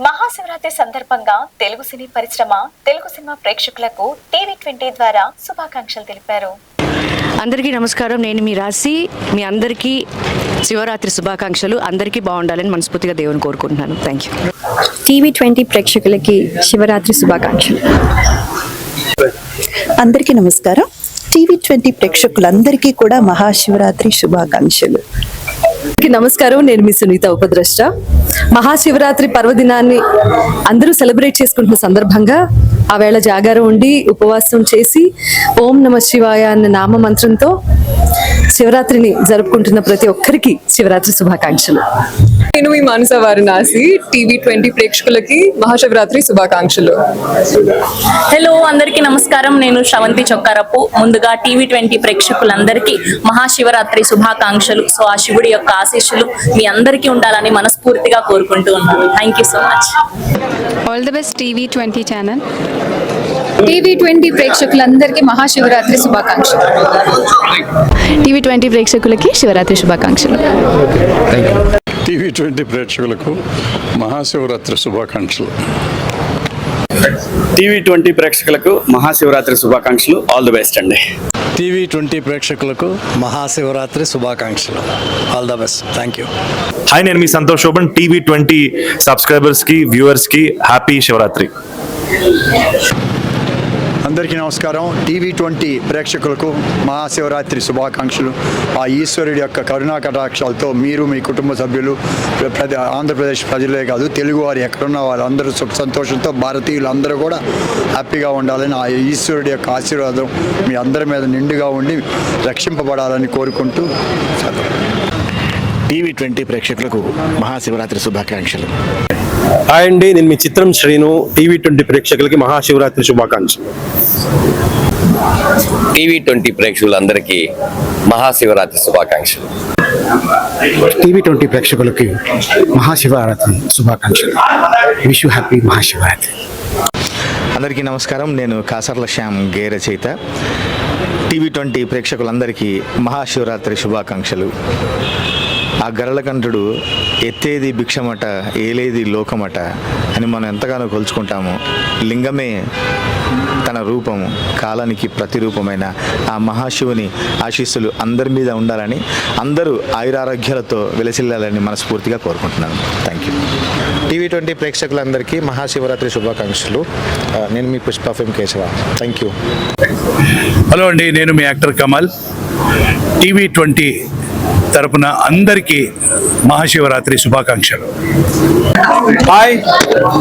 మహాశివరాత్రి సందర్భంగా తెలుగు సినీ పరిశ్రమ తెలుగు సినిమా ప్రేక్షకులకు టీవీ ట్వంటీ ద్వారా శుభాకాంక్షలు తెలిపారు. అందరికీ నమస్కారం. నేను మీ రాశి. మీ అందరికీ శివరాత్రి శుభాకాంక్షలు. అందరికీ బాగుండాలని మనస్ఫూర్తిగా దేవుని కోరుకుంటున్నాను. థ్యాంక్ యూ టీవీ ట్వంటీ ప్రేక్షకులకి శివరాత్రి శుభాకాంక్షలు. అందరికీ నమస్కారం. టీవీ ట్వంటీ ప్రేక్షకులందరికీ కూడా మహాశివరాత్రి శుభాకాంక్షలు. నమస్కారం. నేను మీ సునీత ఉపద్రష్ట. మహాశివరాత్రి పర్వదినాన్ని అందరూ సెలబ్రేట్ చేసుకుంటున్న సందర్భంగా ఆ వేళ జాగారం ఉండి ఉపవాసం చేసి ఓం నమ శివాయ అన్న నామ మంత్రంతో శివరాత్రిని జరుపుకుంటున్న ప్రతి ఒక్కరికి శివరాత్రి శుభాకాంక్షలు. నేను మీ మానస వారణాసి టీవీ ట్వంటీ ప్రేక్షకులకి మహాశివరాత్రి శుభాకాంక్షలు. హలో అందరికీ నమస్కారం. నేను శ్రవంతి చొక్కారపు. ముందుగా టీవీ ట్వంటీ ప్రేక్షకులందరికీ మహాశివరాత్రి శుభాకాంక్షలు. సో ఆ శివుడి యొక్క ఆశీస్సులు మీ అందరికీ ఉండాలని మనస్ఫూర్తిగా కోరుకుంటూ ఉన్నాను. Thank you so much all the best TV twenty channel TV twenty ప్రేక్షకులందరికీ మహాశివరాత్రి శుభాకాంక్షలు. టీవీ ట్వంటీ ప్రేక్షకులకి శివరాత్రి శుభాకాంక్షలు. టీవీ ట్వంటీ ప్రేక్షకులకు మహాశివరాత్రి శుభాకాంక్షలు. టీవీ ట్వంటీ ప్రేక్షకులకు మహాశివరాత్రి శుభాకాంక్షలు. ఆల్ ది బెస్ట్ అండి. టీవీ ట్వంటీ ప్రేక్షకులకు మహాశివరాత్రి శుభాకాంక్షలు. All the best thank you hi నేను మీ సంతోష్ శోభన్. టీవీ ట్వంటీ సబ్స్క్రైబర్స్కి వ్యూవర్స్కి హ్యాపీ శివరాత్రి. అందరికీ నమస్కారం. టీవీ ట్వంటీ ప్రేక్షకులకు మహాశివరాత్రి శుభాకాంక్షలు. ఆ ఈశ్వరుడి యొక్క కరుణా కటాక్షాలతో మీరు మీ కుటుంబ సభ్యులు ప్ర- ఆంధ్రప్రదేశ్ ప్రజలే కాదు తెలుగు వారు ఎక్కడున్న వాళ్ళందరూ సుఖ సంతోషంతో భారతీయులు అందరూ కూడా హ్యాపీగా ఉండాలని ఆ ఈశ్వరుడి యొక్క ఆశీర్వాదం మీ అందరి మీద నిండుగా ఉండి రక్షింపబడాలని కోరుకుంటూ చదువు టీవీ ట్వంటీ ప్రేక్షకులకు మహాశివరాత్రి శుభాకాంక్షలు. హాయ్ అండి నేను మీ చిత్రం శ్రీను టీవీ ట్వంటీ ప్రేక్షకులకి మహాశివరాత్రి శుభాకాంక్షలు. టీవీ ట్వంటీ ప్రేక్షకులందరికీ మహాశివరాత్రి శుభాకాంక్షలు. టీవీ ట్వంటీ ప్రేక్షకులకి మహాశివరాత్రి శుభాకాంక్షలు. Wish you happy Mahashivaratri. అందరికీ నమస్కారం నేను కాసర్ల శ్యామ్ గే రచయిత టీవీ ట్వంటీ ప్రేక్షకులందరికీ మహాశివరాత్రి శుభాకాంక్షలు. ఆ గరళకంఠుడు ఎత్తేది భిక్షమట ఏలేది లోకమట అని మనం ఎంతగానో కొలుచుకుంటాము. లింగమే తన రూపము కాలానికి ప్రతిరూపమైన ఆ మహాశివుని ఆశీస్సులు అందరి మీద ఉండాలని అందరూ ఆయురారోగ్యాలతో వెలసిల్లాలని మనస్ఫూర్తిగా కోరుకుంటున్నాను. థ్యాంక్ యూ టీవీ ట్వంటీ ప్రేక్షకులందరికీ మహాశివరాత్రి శుభాకాంక్షలు. నేను మీ Pushpa film Keshava. Thank you hello అండి నేను మీ యాక్టర్ కమల్. టీవీ ట్వంటీ తరపున అందరికీ మహాశివరాత్రి శుభాకాంక్షలు. హాయ్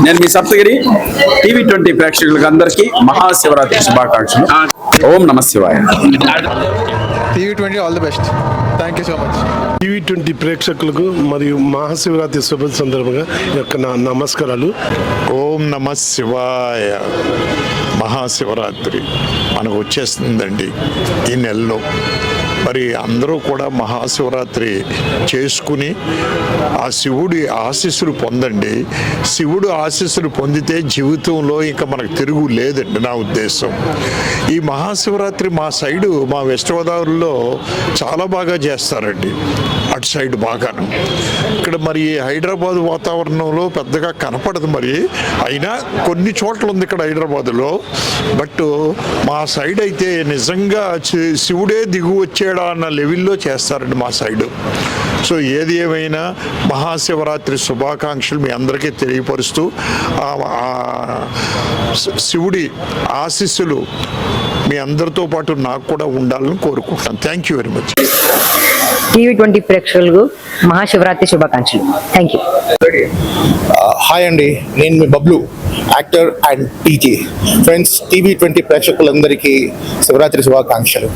నేను మీ సప్తగిరి టీవీ ట్వంటీ ప్రేక్షకులకు అందరికీ మహాశివరాత్రి శుభాకాంక్షలు. ఓం నమ శివాయ. TV twenty all the best. Thank you so much TV twenty ప్రేక్షకులకు మరియు మహాశివరాత్రి శుభ సందర్భంగా ఈ యొక్క నా నమస్కారాలు. ఓం నమ శివాయ. మహాశివరాత్రి మనకు వచ్చేస్తుందండి ఈ నెలలో. మరి అందరూ కూడా మహాశివరాత్రి చేసుకుని ఆ శివుడి ఆశీస్సులు పొందండి. శివుడు ఆశీస్సులు పొందితే జీవితంలో ఇంకా మనకు తిరుగు లేదండి నా ఉద్దేశం. ఈ మహాశివరాత్రి మా సైడు మా వెస్ట్ గోదావరిలో చాలా బాగా చేస్తారండి. అటు సైడ్ బాగాను. ఇక్కడ మరి హైదరాబాద్ వాతావరణంలో పెద్దగా కనపడదు మరి. అయినా కొన్ని చోట్ల ఉంది ఇక్కడ హైదరాబాద్లో. బట్ మా సైడ్ అయితే నిజంగా శివుడే దిగు వచ్చాడు అన్న లెవెల్లో చేస్తారండి మా సైడు. సో ఏది ఏమైనా మహాశివరాత్రి శుభాకాంక్షలు మీ అందరికీ తెలియపరుస్తూ శివుడి ఆశీస్సులు మీ అందరితో పాటు నాకు కూడా ఉండాలని కోరుకుంటున్నాను. Thank you very much TV twenty ప్రేక్షకులకు మహాశివరాత్రి శుభాకాంక్షలు. థ్యాంక్ యూ హాయ్ అండి. నేను మీ Bablu actor and TJ friends TV twenty ప్రేక్షకులందరికీ శివరాత్రి శుభాకాంక్షలు.